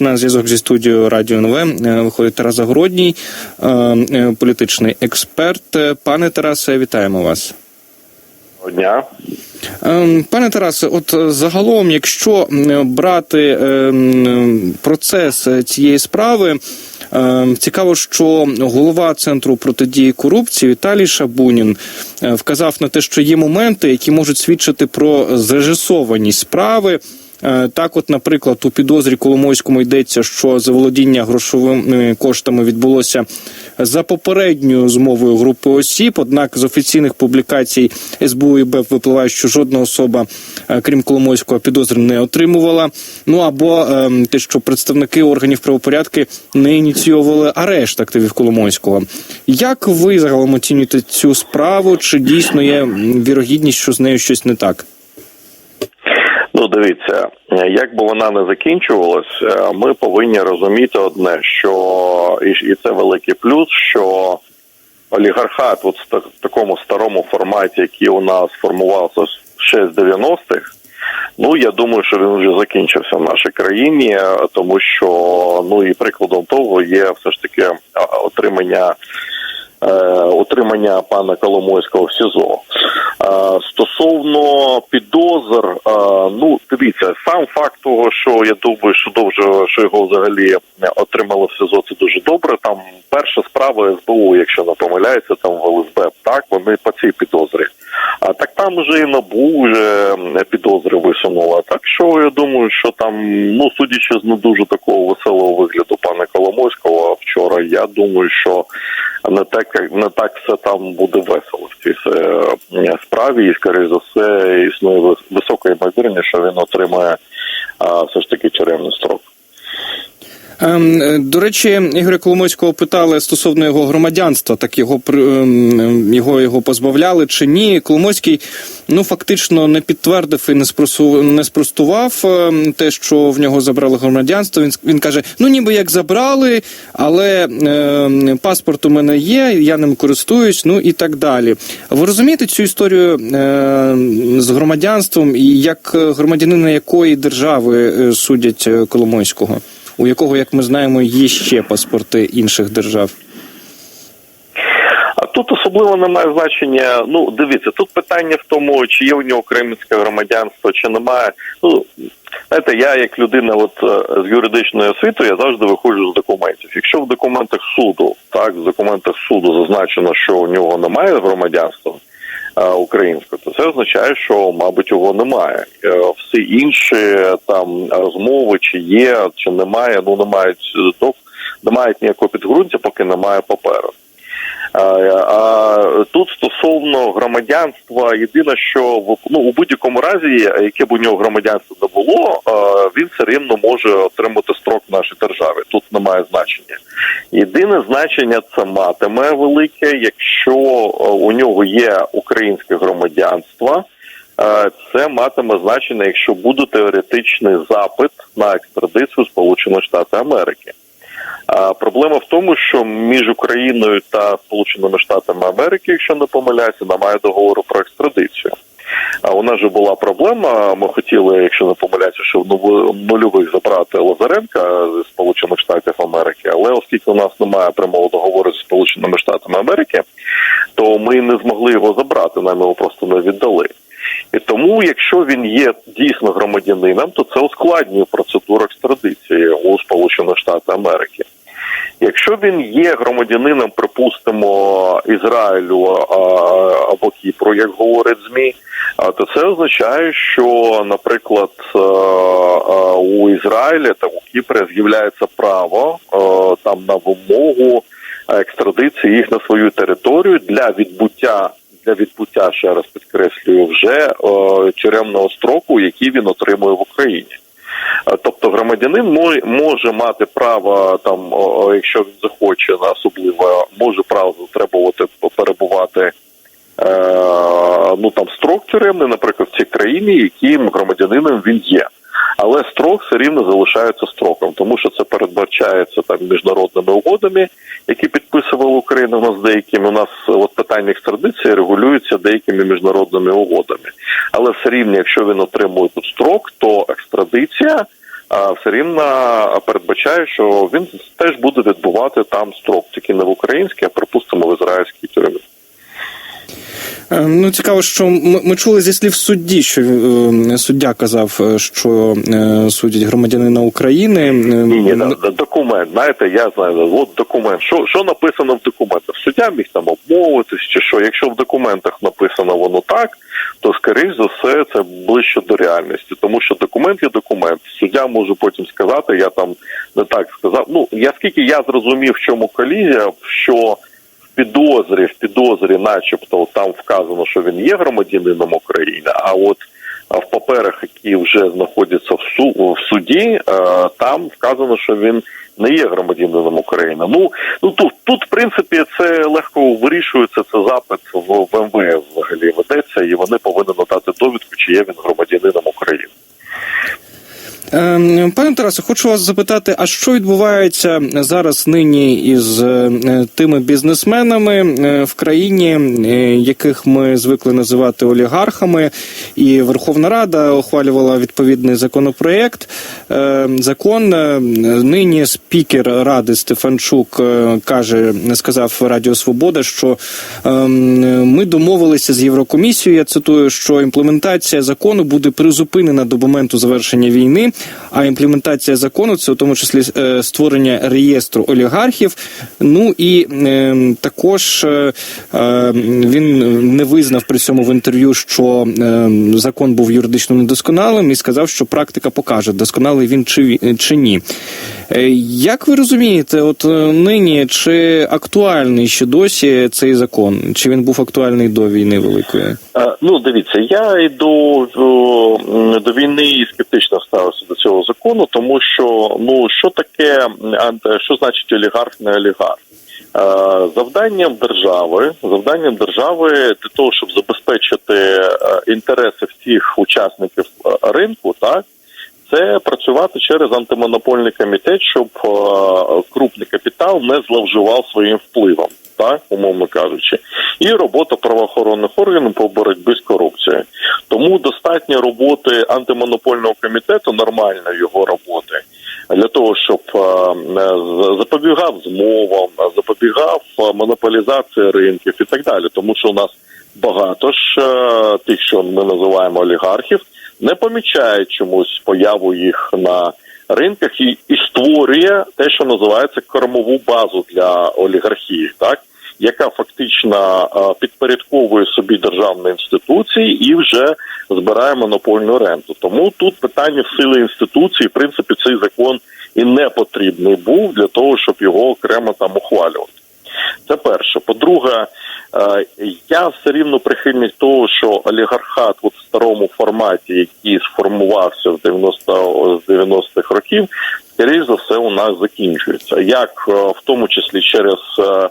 На зв'язок зі студією Радіо НВ е, виходить Тарас Загородній, е, е, політичний експерт. Пане Тарасе, вітаємо вас. Доброго дня. Пане Тарасе, от загалом, якщо брати процес цієї справи, цікаво, що голова центру протидії корупції Віталій Шабунін вказав на те, що є моменти, які можуть свідчити про зрежисованість справи. Е, Так, от, наприклад, у підозрі Коломойському йдеться, що заволодіння грошовими коштами відбулося за попередньою змовою групи осіб. Однак з офіційних публікацій СБУ і БЕП випливає, що жодна особа, е, крім Коломойського, підозри не отримувала. Ну або е, те, що представники органів правопорядки не ініційовували арешт активів Коломойського. Як ви загалом оцінюєте цю справу? Чи дійсно є вірогідність, що з нею щось не так? Дивіться, як би вона не закінчувалась, е, ми повинні розуміти одне, що і, це великий плюс, що олігархат, от в такому старому форматі, який у нас формувався ще з 90-х, ну я думаю, що він вже закінчився в нашій країні, е, тому що ну і прикладом того є все ж таки е, отримання. Утримання пана Коломойського в СІЗО стосовно підозр, е, ну дивіться, сам факт того, що я думаю, що довже що його взагалі отримали в СІЗО, це дуже добре. Там перша справа СБУ, якщо не помиляється, там в ЛСБ, так вони по цій підозрі. А так там вже і набу вже підозри висунула. Так що я думаю, що там, ну судячи з не дуже такого веселого вигляду пана Коломойського вчора, я думаю, що не так не так все там буде весело в цій е, справі, і скоріш за все існує вис- висока ймовірність, що він отримає все ж таки тюремний строк. Ем, е, До речі, Ігоря Коломойського питали стосовно його громадянства, так його при- ем, його, його позбавляли чи ні. Коломойський ну фактично не підтвердив і не спросу- не спростував ем, те, що в нього забрали громадянство. Він він каже: ну ніби як забрали, але ем, паспорт у мене є, я ним користуюсь, ну і так далі. Ви розумієте цю історію ем, з громадянством і як е, громадянина якої держави е, судять е, Коломойського? У якого, як ми знаємо, є ще паспорти інших держав. А тут особливо немає значення. Ну, дивіться, тут питання в тому, чи є у нього українське громадянство, чи немає. Ну знаєте, я як людина, от е, з юридичної освіти, я завжди виходжу з документів. Якщо в документах суду, так, в документах суду зазначено, що у нього немає громадянства. Е, Українського, то це означає, що мабуть його немає. Е, Всі інші там розмови, чи є, чи немає, ну не мають е, не мають ніякого підґрунтя, поки немає паперу. А, а тут стосовно громадянства, єдине, що в ну у будь-якому разі, яке б у нього громадянство не було, він все рівно може отримати строк в нашій державі. Тут немає значення. Єдине значення це матиме велике, якщо у нього є українське громадянство. е, Це матиме значення, якщо буде теоретичний запит на екстрадицію Сполучених Штатів Америки. А проблема в тому, що між Україною та Сполученими Штатами Америки, якщо не помиляюся, немає договору про екстрадицію. А у нас же була проблема. Ми хотіли, якщо не помиляюся, що в нульових забрати Лазаренка з Сполучених Штатів Америки, але оскільки у нас немає прямого договору з Сполученими Штатами Америки, то ми не змогли його забрати, нам його просто не віддали. І тому, якщо він є дійсно громадянином, то це ускладнює процедуру екстрадиції у Сполучених Штатах Америки. Якщо він є громадянином, припустимо, Ізраїлю або Кіпру, як говорять змі, то це означає, що, наприклад, у Ізраїлі та у Кіпрі з'являється право там на вимогу екстрадиції їх на свою територію для відбуття для відбуття ще раз підкреслюю вже е, тюремного строку, який він отримує в Україні. Е, Тобто громадянин мо- може мати право там, якщо він захоче на особливо, може право затребувати перебувати е, ну там строк тюремний, наприклад, в цій країні, яким громадянином він є. Але строк все рівно залишається строком, тому що це передбачається там міжнародними угодами, які підписувала Україна. У нас деякими у нас от питання екстрадиції регулюється деякими міжнародними угодами. Але все рівно, якщо він отримує тут строк, то екстрадиція все рівно передбачає, що він теж буде відбувати там строк, тільки не в українській, а припустимо в ізраїльській тюрмі. Е, Ну, цікаво, що ми, ми чули зі слів судді, що е, суддя казав, е, що е, судять громадянина України. Е, Ні, ні, да, документ. Знаєте, я знаю, от документ. Що, що написано в документах? Суддя міг там обмовитись чи що. Якщо в документах написано воно так, то скоріш за все це ближче до реальності, тому що документ є документ. Суддя може потім сказати, я там не так сказав. Ну я скільки я зрозумів, в чому колізія, що підозрі, в підозрі, начебто, там вказано, що він є громадянином України, а от в паперах, які вже знаходяться в су в суді, е, там вказано, що він не є громадянином України. Ну ну тут тут, в принципі, це легко вирішується. Це запит в МВС взагалі ведеться, і вони повинні надати довідку, чи є він громадянином України. Е, Пане Тарасе, хочу вас запитати, а що відбувається зараз нині із е, тими бізнесменами е, в країні, е, яких ми звикли називати олігархами, і Верховна Рада ухвалювала відповідний законопроєкт. Е, Закон нині спікер ради Стефанчук каже, сказав Радіо Свобода, що е, ми домовилися з Єврокомісією. Я цитую, що імплементація закону буде призупинена до моменту завершення війни. А імплементація закону це у тому числі е, створення реєстру олігархів. Ну і е, також е, е, він не визнав при цьому в інтерв'ю, що е, закон був юридично недосконалим, і сказав, що практика покаже, досконалий він чи, ні. Як ви розумієте, от нині чи актуальний ще досі цей закон? Чи він був актуальний до війни великої? Ну, дивіться, я і до, до війни скептично ставився до цього закону, тому що ну що таке м, що значить олігарх, не олігарх? Е, Завданням держави, завданням держави для того, щоб забезпечити е, інтереси всіх учасників е, ринку, так це працювати через антимонопольний комітет, щоб е, крупний капітал не зловживав своїм впливом, так умовно кажучи, і робота правоохоронних органів по боротьбі з корупцією. Тому достатньо роботи антимонопольного комітету, нормальної його роботи. Для того щоб е, запобігав змовам, запобігав е, монополізації ринків і так далі, тому що у нас багато ж е, тих, що ми називаємо олігархів, не помічають чомусь появу їх на ринках і, і створює те, що називається кормову базу для олігархії, так яка фактично підпорядковує собі державні інституції і вже збирає монопольну ренту. Тому тут питання сили інституції, в принципі, цей закон і не потрібний був для того, щоб його окремо там ухвалювати. Це перше. По-друге, я все рівно прихильник того, що олігархат от в старому форматі, який сформувався в 90 з 90-х років, скоріш за все у нас закінчується. Як е, в тому числі через е, е,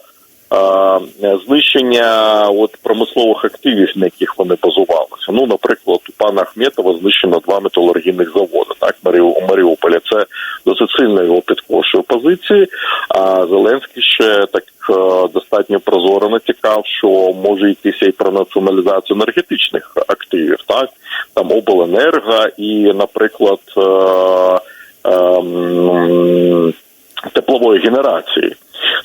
знищення от промислових активів, на яких вони базувалися. Ну, наприклад, у пана Ахметова знищено два металургійних заводи. Так, у Маріуполі це досить сильно його підкошує позиції. А Зеленський ще так е, достатньо прозоро натякав, що може йтися і про націоналізацію енергетичних активів, так там обленерго і, наприклад. Е, ем, теплової генерації.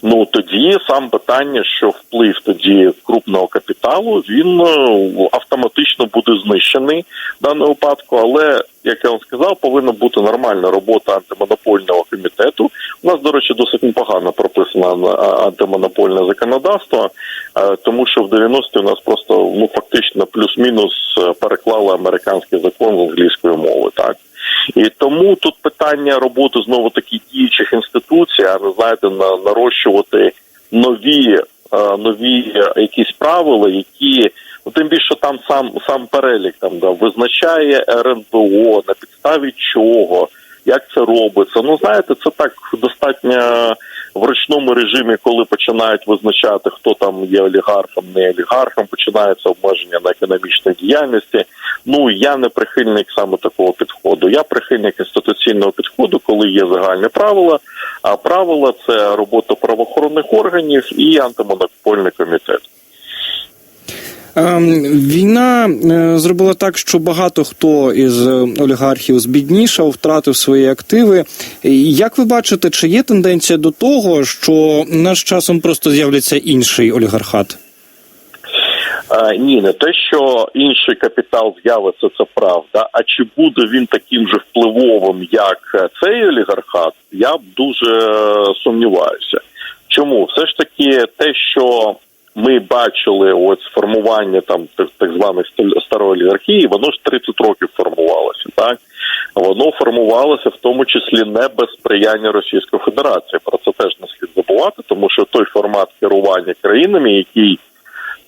Ну тоді сам питання, що вплив тоді крупного капіталу, він е, автоматично буде знищений в даному випадку. Але як я вам сказав, повинна бути нормальна робота антимонопольного комітету. У нас, до речі, досить непогано прописано а, антимонопольне законодавство, е, тому що в 90-ті у нас просто ну фактично плюс-мінус е, переклали американський закон з англійської мови, так. І тому тут питання роботи знову таки діючих інституцій, а не знаєте, на нарощувати нові, е, нові якісь правила, які ну тим більше там сам сам перелік там да визначає РНБО на підставі чого, як це робиться. Ну знаєте, це так достатньо в ручному режимі, коли починають визначати, хто там є олігархом, не олігархом, починається обмеження на економічній діяльності. Ну я не прихильник саме такого підходу. Я прихильник інституційного підходу, коли є загальні правила. А правила це робота правоохоронних органів і антимонопольний комітет. Ем, Війна е, зробила так, що багато хто із е, олігархів збіднішав, втратив свої активи. Як ви бачите, чи є тенденція до того, що наш часом просто з'являться інший олігархат? Ні, не те, що інший капітал з'явиться, це правда. А чи буде він таким же впливовим, як е, цей олігархат, я б дуже е, сумніваюся. Чому? Все ж таки, те, що ми бачили, ось формування там так, званих старої олігархії, воно ж 30 років формувалося, так воно формувалося в тому числі не без сприяння Російської Федерації. Про це теж не слід забувати, тому що той формат керування країнами, який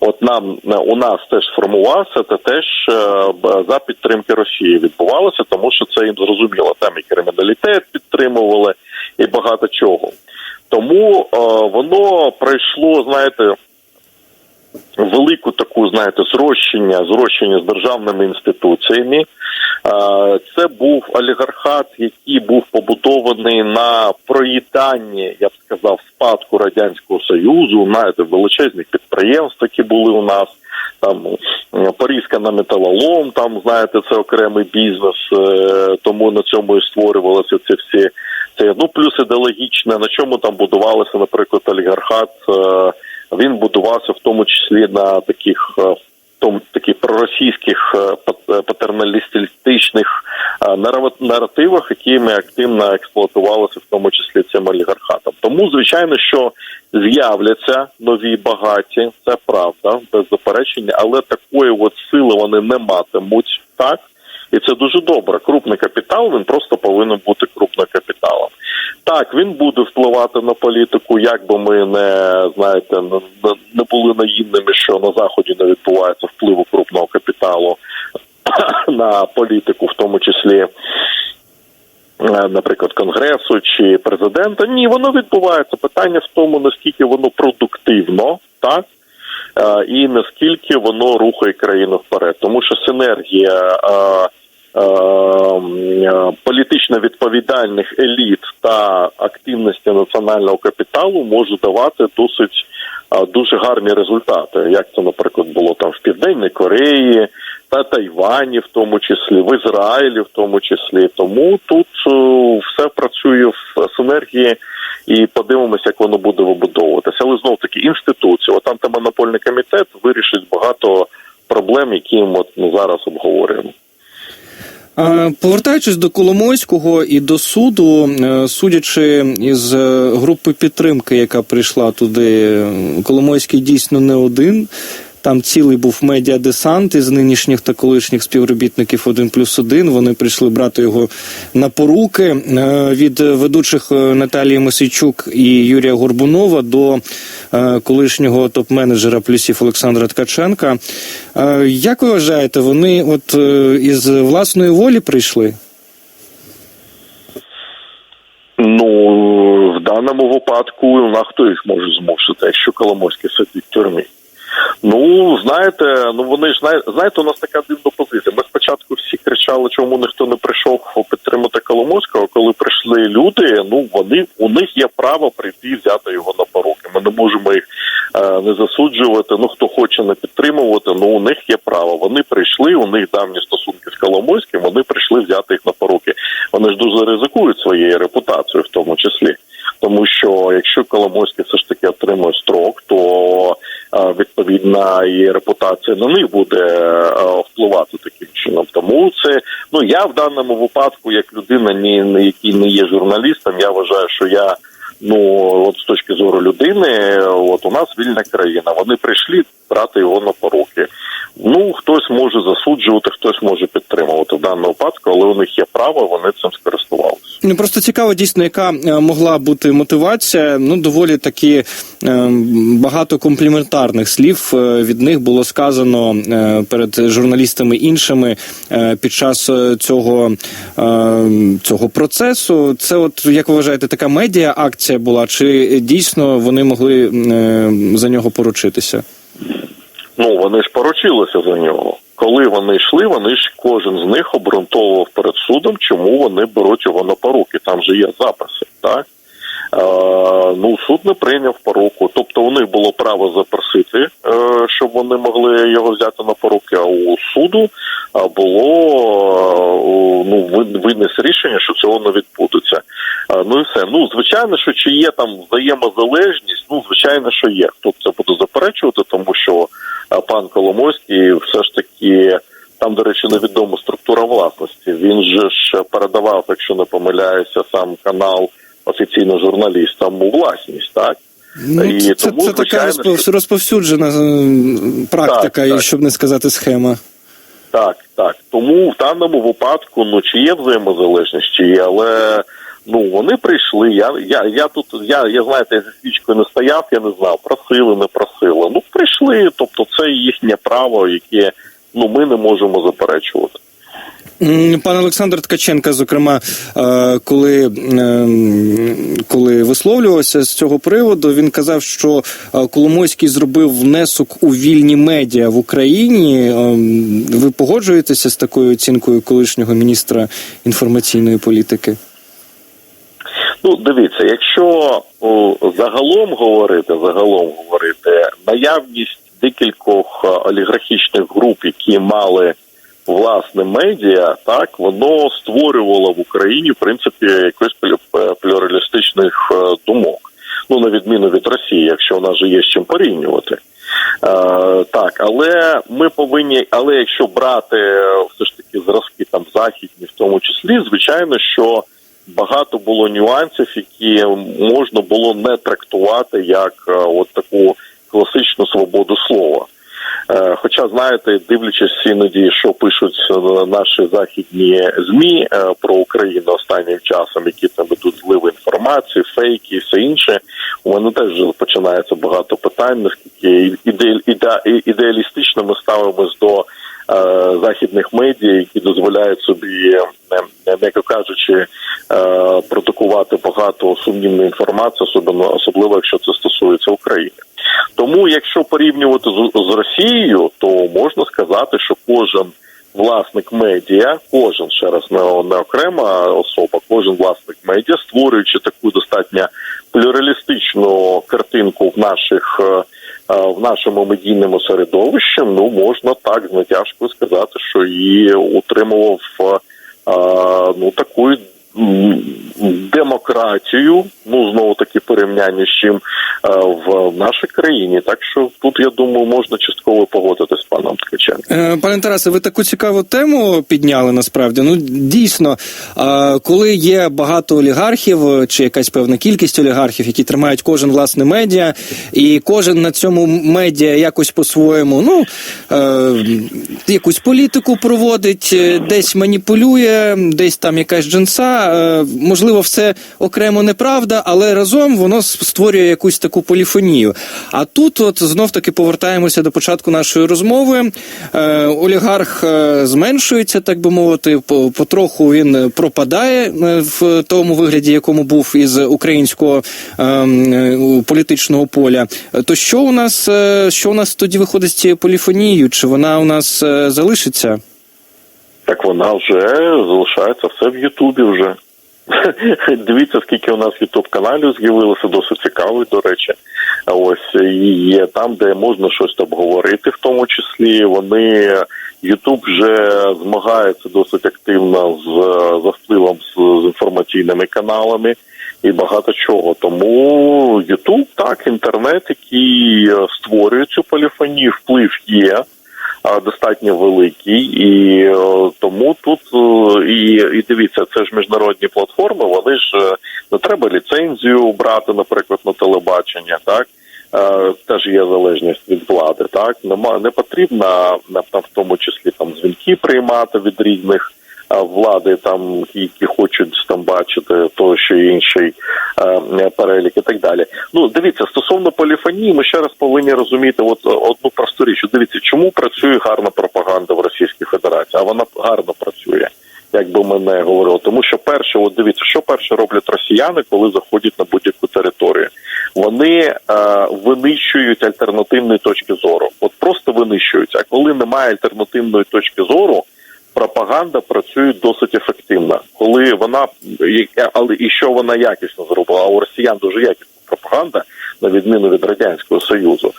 От нам е, у нас теж формувався, це теж е, за підтримки Росії відбувалося, тому що це їм зрозуміло. Там і криміналітет підтримували, і багато чого. Тому е, воно пройшло, знаєте, велику таку, знаєте, зрощення, зрощення з державними інституціями. Е, Це був олігархат, який був побудований на проїданні, я б сказав, спадку радянського союзу, знаєте, величезних підприємств, які були у нас. Там е, порізка на металолом, там знаєте, це окремий бізнес, е, тому на цьому і створювалися ці всі. Це ну плюс ідеологічне, на чому там будувалося, наприклад, олігархат. Він будувався в тому числі на таких е, том таких проросійських е, е, патерналістичних е, наративах, якими активно експлуатувалися, в тому числі цим олігархатом. Тому звичайно, що з'являться нові багаті, це правда, без заперечення, але такої от сили вони не матимуть так. І це дуже добре. Крупний капітал він просто повинен бути крупним капіталом. Так, він буде впливати на політику, як би ми не знаєте, не, були наївними, що на заході не відбувається впливу крупного капіталу на політику, в тому числі. е, Наприклад, конгресу чи президента, ні, воно відбувається. Питання в тому, наскільки воно продуктивно, так е, і наскільки воно рухає країну вперед, тому що синергія е, політично відповідальних еліт та активності національного капіталу може давати досить е, дуже гарні результати, як це, наприклад, було там в Південній Кореї та Тайвані, в тому числі, в Ізраїлі, в тому числі. Тому тут е, все працює в синергії. І подивимося, як воно буде вибудовуватися. Але знов таки інституція, от антимонопольний комітет вирішить багато проблем, які ми ми зараз обговорюємо. Повертаючись до Коломойського і до суду, е, судячи із е, групи підтримки, яка прийшла туди, Коломойський дійсно не один. Там цілий був медіадесант із нинішніх та колишніх співробітників 1 плюс 1. Вони прийшли брати його на поруки Е, від ведучих е, Наталії Мосійчук і Юрія Горбунова до е, колишнього топ-менеджера плюсів Олександра Ткаченка. Як ви вважаєте, вони от із власної волі прийшли? Ну в даному випадку на хто їх може змусити, якщо Коломойський сидить в тюрмі. Ну, знаєте, ну вони ж знає- знаєте, у нас така дивна позиція. Ми спочатку всі кричали, чому ніхто не прийшов підтримати Коломойського. Коли прийшли люди, ну вони у них є право прийти і взяти його на поруки. Ми не можемо їх е, не засуджувати. Ну хто хоче не підтримувати, ну у них є право. Вони прийшли, у них давні стосунки з Коломойським. Вони прийшли взяти їх на поруки. Вони ж дуже ризикують своєю репутацією, в тому числі. Тому що якщо Коломойський все ж таки отримує строк, то відповідна і репутація на них буде е, впливати таким чином. Тому це ну я в даному випадку, як людина, ні, ні- який не є журналістом, я вважаю, що я. Ну от з точки зору людини, от у нас вільна країна. Вони прийшли брати його на поруки. Ну хтось може засуджувати, хтось може підтримувати в даному випадку, але у них є право, вони цим скористувалися. Ну просто цікаво, дійсно, яка е, могла бути мотивація. Ну, доволі таки е, багато компліментарних слів е, від них було сказано перед журналістами іншими під час цього, цього процесу. Це, от як ви вважаєте, така медіа акція була, чи дійсно вони могли за нього поручитися? Ну вони ж поручилися за нього. Коли вони йшли, вони ж кожен з них обґрунтовував перед судом, чому вони беруть його на поруки. Там же є записи, так? Е, ну суд не прийняв поруку. Тобто у них було право запросити, е, щоб вони могли його взяти на поруки. А у суду е, було ну винес рішення, що цього не відбудеться. Ну і все. Ну звичайно, що чи є там взаємозалежність, ну звичайно, що є. Хто це буде заперечувати, тому що пан Коломойський все ж таки. Там, до речі, невідома структура власності. Він же ж передавав, якщо не помиляюся, сам канал офіційно журналістам у власність, так? Ну, І це, тому, це така звичайно, розпов- що- розповсюджена е, практика, Так, і так. щоб не сказати схема. Так, так. Тому в даному випадку, ну чи є взаємозалежність, чи є, але ну вони прийшли. Я я, я тут, я, я знаєте, я зі свічкою не стояв, я не знав, просили, не просили. Ну прийшли, тобто це їхнє право, яке ну ми не можемо заперечувати. Пан Олександр Ткаченка, зокрема, е, коли, ем, коли висловлювався з цього приводу, він казав, що е, Коломойський зробив внесок у вільні медіа в Україні. Ви погоджуєтеся з такою оцінкою колишнього міністра інформаційної політики? Ну, дивіться, якщо загалом говорити, загалом говорити, наявність декількох е, олігархічних груп, які мали власне медіа, так воно створювало в Україні в принципі якось плю- плюралістичних е, думок. Ну на відміну від Росії, якщо у нас же є з чим порівнювати. Е, так, але ми повинні, але якщо брати е, все ж таки зразки там західні, в тому числі, звичайно, що багато було нюансів, які можна було не трактувати як е, от таку класичну свободу слова. Е, Хоча, знаєте, дивлячись іноді, що пишуть е, наші західні змі е, про Україну останнім часом, які там ідуть зливи інформації, фейки і все інше, у мене теж починається багато питань, наскільки іде, іде, ідеалістично ми ставимось до західних медіа, які дозволяють собі, м'яко кажучи, продукувати багато сумнівної інформації, особливо, особливо якщо це стосується України. Тому, якщо порівнювати з, з Росією, то можна сказати, що кожен власник медіа, кожен ще раз не, не окрема особа, кожен власник медіа, створюючи таку достатньо плюралістичну картинку в наших. е, е, В нашому медійному середовищі ну можна так з натяжкою сказати, що і утримував е, ну таку демократію, ну знову таки порівняння з чим е, в нашій країні. Так що тут я думаю, можна частково погодитися з паном Ткаченком. Е, Пане Тарасе, ви таку цікаву тему підняли насправді. Ну дійсно, коли є багато олігархів е, чи якась певна кількість олігархів, які тримають кожен власне медіа, і кожен на цьому медіа якось по-своєму, ну е, якусь політику проводить, десь маніпулює, десь там якась джинса. е, Можливо, все окремо неправда, але разом воно створює якусь таку поліфонію. А тут, от знов таки повертаємося до початку нашої розмови. Е, олігарх е, зменшується, так би мовити, потроху він пропадає е, в тому вигляді, якому був із українського е, е, політичного поля. То що у нас, е, що у нас тоді виходить з цією поліфонією? Чи вона у нас залишиться? Так вона вже залишається все в Ютубі вже. Дивіться, скільки у нас ютуб каналів з'явилося, досить цікавий, до речі. Ось є там, де можна щось обговорити, в тому числі вони Ютуб вже змагається досить активно з за впливом з, з інформаційними каналами і багато чого. Тому Ютуб так, інтернет, який е, створює цю поліфонію, вплив є достатньо великий, і е, тому тут е, і, і дивіться, це ж міжнародні платформи. Вони ж е, не треба ліцензію брати, наприклад, на телебачення, так. Теж є залежність від влади, так нема не потрібно на в тому числі там дзвінки приймати від різних влади, там які хочуть там бачити то, що інший перелік і так далі. Ну дивіться, стосовно поліфонії, ми ще раз повинні розуміти от одну просту річ. Дивіться, чому працює гарна пропаганда в Російській Федерації, а вона гарно працює. Як би ми не говорили, тому що перше, от дивіться, що перше роблять росіяни, коли заходять на будь-яку територію, вони е, винищують альтернативні точки зору. От просто винищують. А коли немає альтернативної точки зору, пропаганда працює досить ефективно. Коли вона і- але і що вона якісно зробила, а у росіян дуже якісна пропаганда, на відміну від радянського союзу.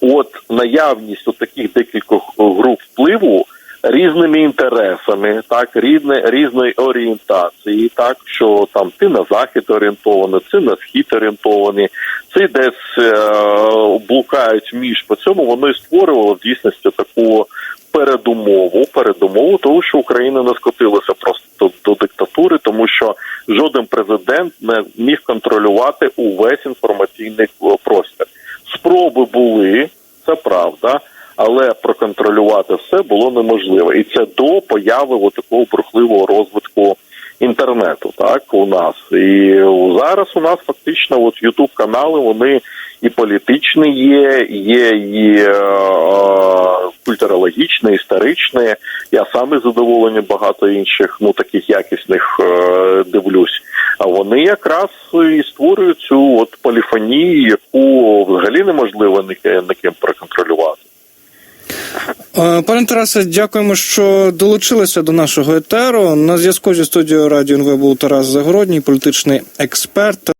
От наявність от таких декількох груп впливу. Різними інтересами, так різне різної орієнтації, так що там ти на захід орієнтований, ти на схід орієнтований, це десь е, блукають між по цьому. Воно і створювало в дійсності таку передумову, передумову того, що Україна не скотилася просто до, диктатури, тому що жоден президент не міг контролювати увесь інформаційний е, простір. Спроби були, це правда. Але проконтролювати все було неможливо, і це до появи такого бурхливого розвитку інтернету. Так у нас і зараз у нас фактично от Ютуб канали вони і політичні є, є і е, е, культурологічні. Я сам із багато інших, ну таких якісних е, дивлюсь. А вони якраз і створюють цю от поліфонію, яку взагалі неможливо ніким проконтролювати. Е, Пане Тарасе, дякуємо, що долучилися до нашого етеру. На зв'язку зі студією Радіо НВ був Тарас Загородній, політичний експерт.